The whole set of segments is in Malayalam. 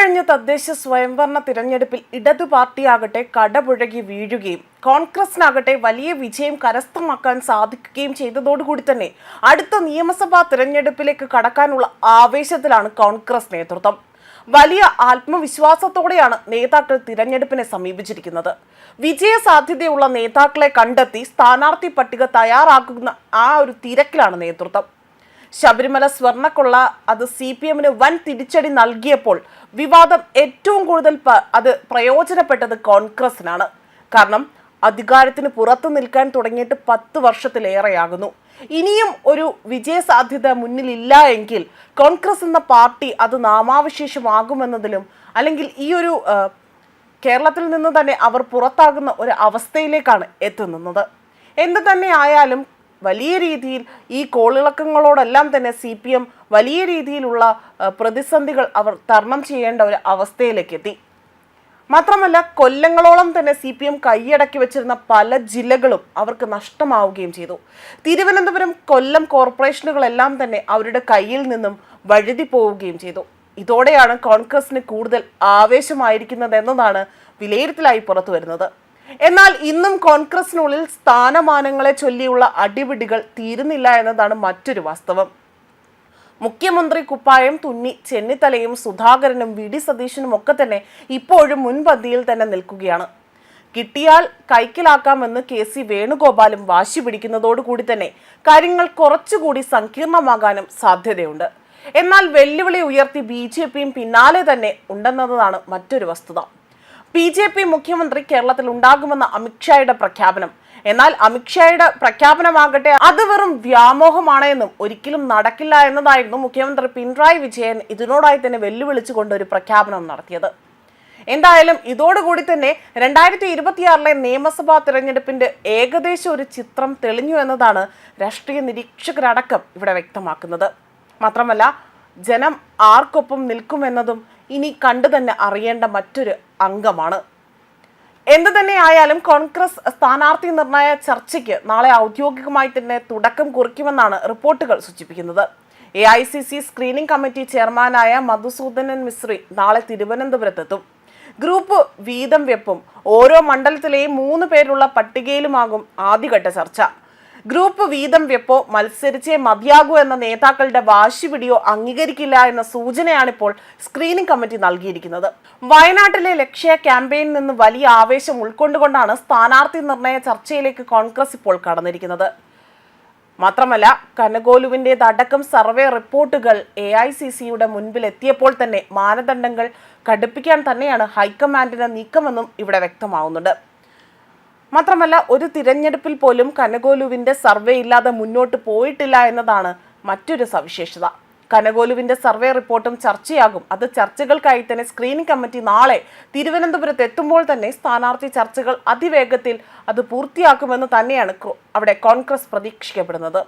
ഇക്കഴിഞ്ഞ തദ്ദേശ സ്വയംഭരണ തിരഞ്ഞെടുപ്പിൽ ഇടതു പാർട്ടിയാകട്ടെ കടപുഴകി വീഴുകയും കോൺഗ്രസിനാകട്ടെ വലിയ വിജയം കരസ്ഥമാക്കാൻ സാധിക്കുകയും ചെയ്തതോടുകൂടി തന്നെ അടുത്ത നിയമസഭാ തിരഞ്ഞെടുപ്പിലേക്ക് കടക്കാനുള്ള ആവേശത്തിലാണ് കോൺഗ്രസ് നേതൃത്വം. വലിയ ആത്മവിശ്വാസത്തോടെയാണ് നേതാക്കൾ തിരഞ്ഞെടുപ്പിനെ സമീപിച്ചിരിക്കുന്നത്. വിജയ സാധ്യതയുള്ള നേതാക്കളെ കണ്ടെത്തി സ്ഥാനാർത്ഥി പട്ടിക തയ്യാറാക്കുന്ന ആ ഒരു തിരക്കിലാണ് നേതൃത്വം. ശബരിമല സ്വർണക്കൊള്ള അത് സി പി എമ്മിന് വൻ തിരിച്ചടി നൽകിയപ്പോൾ വിവാദം ഏറ്റവും കൂടുതൽ അത് പ്രയോജനപ്പെട്ടത് കോൺഗ്രസിനാണ്. കാരണം അധികാരത്തിന് പുറത്തു നിൽക്കാൻ തുടങ്ങിയിട്ട് പത്ത് വർഷത്തിലേറെയാകുന്നു. ഇനിയും ഒരു വിജയസാധ്യത മുന്നിലില്ല എങ്കിൽ കോൺഗ്രസ് എന്ന പാർട്ടി അത് നാമാവശേഷമാകുമെന്നതിലും അല്ലെങ്കിൽ ഈ ഒരു കേരളത്തിൽ നിന്ന് തന്നെ അവർ പുറത്താകുന്ന ഒരു അവസ്ഥയിലേക്കാണ് എത്തുന്നത്. എന്ത് തന്നെ ആയാലും വലിയ രീതിയിൽ ഈ കോളിളക്കങ്ങളോടെല്ലാം തന്നെ സി പി എം വലിയ രീതിയിലുള്ള പ്രതിസന്ധികൾ അവർ തരണം ചെയ്യേണ്ട ഒരു അവസ്ഥയിലേക്ക് എത്തി. മാത്രമല്ല കൊല്ലങ്ങളോളം തന്നെ സി പി എം കൈയടക്കി വെച്ചിരുന്ന പല ജില്ലകളും അവർക്ക് നഷ്ടമാവുകയും ചെയ്തു. തിരുവനന്തപുരം കൊല്ലം കോർപ്പറേഷനുകളെല്ലാം തന്നെ അവരുടെ കയ്യിൽ നിന്നും വഴുതി പോവുകയും ചെയ്തു. ഇതോടെയാണ് കോൺഗ്രസിന് കൂടുതൽ ആവേശമായിരിക്കുന്നത് എന്നതാണ് വിലയിരുത്തലായി പുറത്തു വരുന്നത് എന്നാൽ ഇന്നും കോൺഗ്രസിനുള്ളിൽ സ്ഥാനമാനങ്ങളെ ചൊല്ലിയുള്ള അടിപിടികൾ തീരുന്നില്ല എന്നതാണ് മറ്റൊരു വാസ്തവം. മുഖ്യമന്ത്രി കുപ്പായം തുന്നി ചെന്നിത്തലയും സുധാകരനും വി. ഡി. സതീശനും ഒക്കെ തന്നെ ഇപ്പോഴും മുൻപന്തിയിൽ തന്നെ നിൽക്കുകയാണ്. കിട്ടിയാൽ കൈക്കലാക്കാമെന്ന് കെ. സി. വേണുഗോപാലും വാശി പിടിക്കുന്നതോടുകൂടി തന്നെ കാര്യങ്ങൾ കുറച്ചുകൂടി സങ്കീർണമാകാനും സാധ്യതയുണ്ട്. എന്നാൽ വെല്ലുവിളി ഉയർത്തി ബി. ജെ. പിയും പിന്നാലെ തന്നെ ഉണ്ടെന്നതാണ് മറ്റൊരു വസ്തുത. ബി ജെ പി മുഖ്യമന്ത്രി കേരളത്തിൽ ഉണ്ടാകുമെന്ന അമിത്ഷായുടെ പ്രഖ്യാപനം. എന്നാൽ അമിത്ഷായുടെ പ്രഖ്യാപനമാകട്ടെ അത് വെറും വ്യാമോഹമാണ് എന്നും ഒരിക്കലും നടക്കില്ല എന്നതായിരുന്നു മുഖ്യമന്ത്രി പിണറായി വിജയൻ ഇതിനോടായി തന്നെ വെല്ലുവിളിച്ചുകൊണ്ട് ഒരു പ്രഖ്യാപനം നടത്തിയത്. എന്തായാലും ഇതോടുകൂടി തന്നെ രണ്ടായിരത്തി ഇരുപത്തിയാറിലെ നിയമസഭാ തിരഞ്ഞെടുപ്പിന്റെ ഏകദേശം ഒരു ചിത്രം തെളിഞ്ഞു എന്നതാണ് രാഷ്ട്രീയ നിരീക്ഷകരടക്കം ഇവിടെ വ്യക്തമാക്കുന്നത്. മാത്രമല്ല ജനം ആർക്കൊപ്പം നിൽക്കുമെന്നതും ഇനി കണ്ടു തന്നെ അറിയേണ്ട മറ്റൊരു അംഗമാണ്. എന്ത് തന്നെ ആയാലും കോൺഗ്രസ് സ്ഥാനാർത്ഥി നിർണയ ചർച്ചയ്ക്ക് നാളെ ഔദ്യോഗികമായി തന്നെ തുടക്കം കുറിക്കുമെന്നാണ് റിപ്പോർട്ടുകൾ സൂചിപ്പിക്കുന്നത്. A I C C screening committee ചെയർമാനായ മധുസൂദനൻ മിശ്രി നാളെ തിരുവനന്തപുരത്തെത്തും. ഗ്രൂപ്പ് വീതം വെപ്പും. ഓരോ മണ്ഡലത്തിലെയും മൂന്ന് പേരുള്ള പട്ടികയിലുമാകും ആദ്യഘട്ട ചർച്ച. ഗ്രൂപ്പ് വീതം വെപ്പോ മത്സരിച്ചേ മതിയാകൂ എന്ന നേതാക്കളുടെ വാശി പിടിയോ അംഗീകരിക്കില്ല എന്ന സൂചനയാണിപ്പോൾ സ്ക്രീനിംഗ് കമ്മിറ്റി നൽകിയിരിക്കുന്നത്. വയനാട്ടിലെ ലക്ഷ്യ ക്യാമ്പയിനിൽ നിന്ന് വലിയ ആവേശം ഉൾക്കൊണ്ടുകൊണ്ടാണ് സ്ഥാനാർത്ഥി നിർണയ ചർച്ചയിലേക്ക് കോൺഗ്രസ് ഇപ്പോൾ കടന്നിരിക്കുന്നത്. മാത്രമല്ല കനകോലുവിന്റെതടക്കം സർവേ റിപ്പോർട്ടുകൾ എ ഐ സി സിയുടെ മുൻപിൽ എത്തിയപ്പോൾ തന്നെ മാനദണ്ഡങ്ങൾ കടുപ്പിക്കാൻ തന്നെയാണ് ഹൈക്കമാൻഡിന്റെ നീക്കമെന്നും ഇവിടെ വ്യക്തമാവുന്നുണ്ട്. മാത്രമല്ല ഒരു തിരഞ്ഞെടുപ്പിൽ പോലും കനകോലുവിന്റെ സർവേ ഇല്ലാതെ മുന്നോട്ട് പോയിട്ടില്ല എന്നതാണ് മറ്റൊരു സവിശേഷത. കനകോലുവിന്റെ സർവേ റിപ്പോർട്ടും ചർച്ചയാകും. അത് ചർച്ചകൾക്കായി തന്നെ സ്ക്രീനിംഗ് കമ്മിറ്റി നാളെ തിരുവനന്തപുരത്ത് എത്തുമ്പോൾ തന്നെ സ്ഥാനാർത്ഥി ചർച്ചകൾ അതിവേഗത്തിൽ അത് പൂർത്തിയാക്കുമെന്ന് തന്നെയാണ് അവിടെ കോൺഗ്രസ് പ്രതീക്ഷിക്കപ്പെടുന്നത്.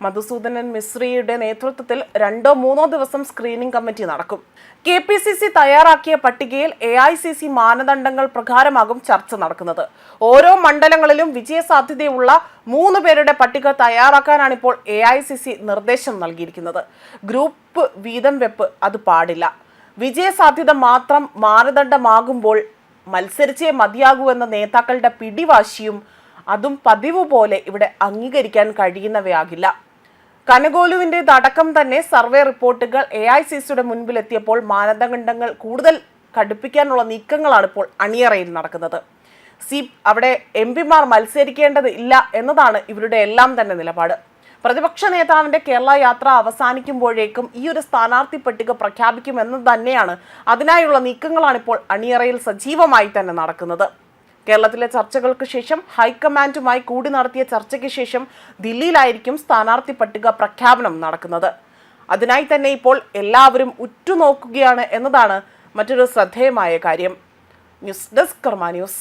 മധുസൂദനൻ മിശ്രിയുടെ നേതൃത്വത്തിൽ രണ്ടോ മൂന്നോ ദിവസം സ്ക്രീനിംഗ് കമ്മിറ്റി നടക്കും. കെ പി സി സി തയ്യാറാക്കിയ പട്ടികയിൽ എ ഐ സി സി മാനദണ്ഡങ്ങൾ പ്രകാരമാകും ചർച്ച നടക്കുന്നത്. ഓരോ മണ്ഡലങ്ങളിലും വിജയസാധ്യതയുള്ള മൂന്ന് പേരുടെ പട്ടിക തയ്യാറാക്കാനാണ് ഇപ്പോൾ എ ഐ സി സി നിർദ്ദേശം നൽകിയിരിക്കുന്നത്. ഗ്രൂപ്പ് വീതം വെപ്പ് അത് പാടില്ല. വിജയസാധ്യത മാത്രം മാനദണ്ഡമാകുമ്പോൾ മത്സരിച്ചേ മതിയാകൂ എന്ന നേതാക്കളുടെ പിടിവാശിയും അതും പതിവ് പോലെ ഇവിടെ അംഗീകരിക്കാൻ കഴിയുന്നവയാകില്ല. കനകോലുവിന്റെതടക്കം തന്നെ സർവേ റിപ്പോർട്ടുകൾ എ ഐ സി സിയുടെ മുൻപിലെത്തിയപ്പോൾ മാനദണ്ഡങ്ങൾ കൂടുതൽ കടുപ്പിക്കാനുള്ള നീക്കങ്ങളാണ് ഇപ്പോൾ അണിയറയിൽ നടക്കുന്നത്. സി അവിടെ എം പിമാർ മത്സരിക്കേണ്ടത് ഇല്ല എന്നതാണ് ഇവരുടെ എല്ലാം തന്നെ നിലപാട്. പ്രതിപക്ഷ നേതാവിന്റെ കേരള യാത്ര അവസാനിക്കുമ്പോഴേക്കും ഈ ഒരു സ്ഥാനാർത്ഥി പട്ടിക പ്രഖ്യാപിക്കുമെന്ന് തന്നെയാണ് അതിനായുള്ള നീക്കങ്ങളാണ് ഇപ്പോൾ അണിയറയിൽ സജീവമായി തന്നെ നടക്കുന്നത്. കേരളത്തിലെ ചർച്ചകൾക്ക് ശേഷം ഹൈക്കമാൻഡുമായി കൂടി നടത്തിയ ചർച്ചയ്ക്ക് ശേഷം ദില്ലിയിലായിരിക്കും സ്ഥാനാർത്ഥി പട്ടിക പ്രഖ്യാപനം നടക്കുന്നത്. അതിനായി തന്നെ ഇപ്പോൾ എല്ലാവരും ഉറ്റുനോക്കുകയാണ് എന്നതാണ് മറ്റൊരു ശ്രദ്ധേയമായ കാര്യം. News desk Karma news.